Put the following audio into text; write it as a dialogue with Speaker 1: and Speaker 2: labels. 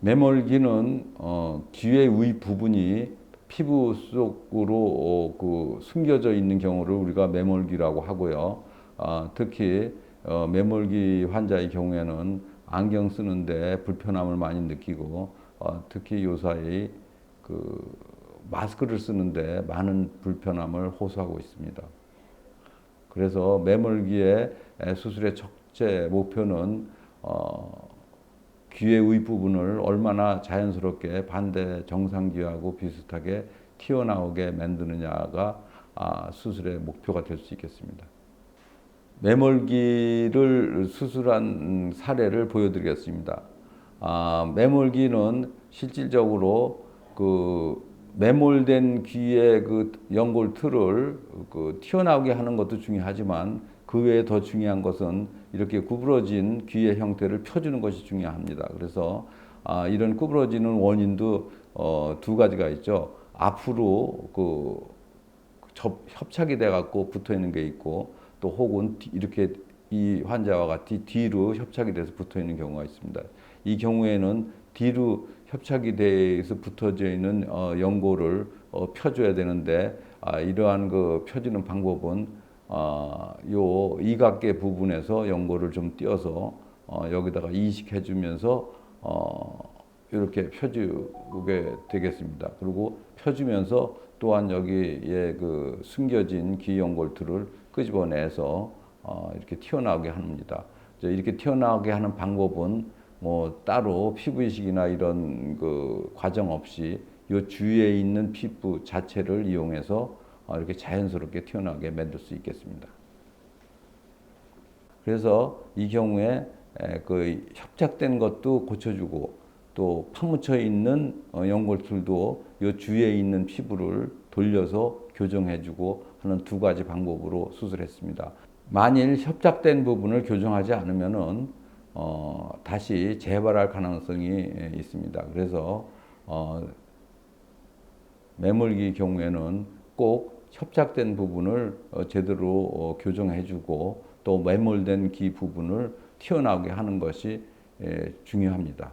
Speaker 1: 매몰기는 어, 귀의 위 부분이 피부 속으로 어, 그 숨겨져 있는 경우를 우리가 매몰기라고 하고요. 아, 특히 어, 매몰기 환자의 경우에는 안경 쓰는데 불편함을 많이 느끼고 어, 특히 요사이 그 마스크를 쓰는데 많은 불편함을 호소하고 있습니다. 그래서 매몰기의 수술의 첫째 목표는 어, 귀의 윗부분을 얼마나 자연스럽게 반대 정상귀하고 비슷하게 튀어나오게 만드느냐가 아, 수술의 목표가 될 수 있겠습니다. 매몰기를 수술한 사례를 보여드리겠습니다. 아, 매몰기는 실질적으로 그 매몰된 귀의 그 연골 틀을 그 튀어나오게 하는 것도 중요하지만 그 외에 더 중요한 것은 이렇게 구부러진 귀의 형태를 펴주는 것이 중요합니다. 그래서 아, 이런 구부러지는 원인도 어, 두 가지가 있죠. 앞으로 그 접, 협착이 돼 갖고 붙어 있는 게 있고 또 혹은 뒤- 이렇게 이 환자와 같이 뒤로 협착이 돼서 붙어 있는 경우가 있습니다. 이 경우에는 뒤로 협착이 돼서 붙어져 있는 어, 연골을 어, 펴줘야 되는데 아, 이러한 그 펴주는 방법은 아, 요 이각계 부분에서 연골을 좀 띄어서 어, 여기다가 이식해 주면서 어, 이렇게 펴주게 되겠습니다. 그리고 펴주면서 또한 여기에 그 숨겨진 귀 연골틀을 끄집어내서 어, 이렇게 튀어나오게 합니다. 이제 이렇게 튀어나오게 하는 방법은 뭐 따로 피부 이식이나 이런 그 과정 없이 요 주위에 있는 피부 자체를 이용해서 어, 이렇게 자연스럽게 튀어나오게 만들 수 있겠습니다. 그래서 이 경우에 에, 그 협착된 것도 고쳐주고 또 파묻혀 있는 어, 연골틀도 요 주위에 있는 피부를 돌려서 교정해주고 하는 두 가지 방법으로 수술했습니다. 만일 협착된 부분을 교정하지 않으면은 어, 다시 재발할 가능성이 에, 있습니다. 그래서 어, 매몰기 경우에는 꼭 협착된 부분을 어, 제대로 어, 교정해주고 또 매몰된 귀 부분을 튀어나오게 하는 것이 에, 중요합니다.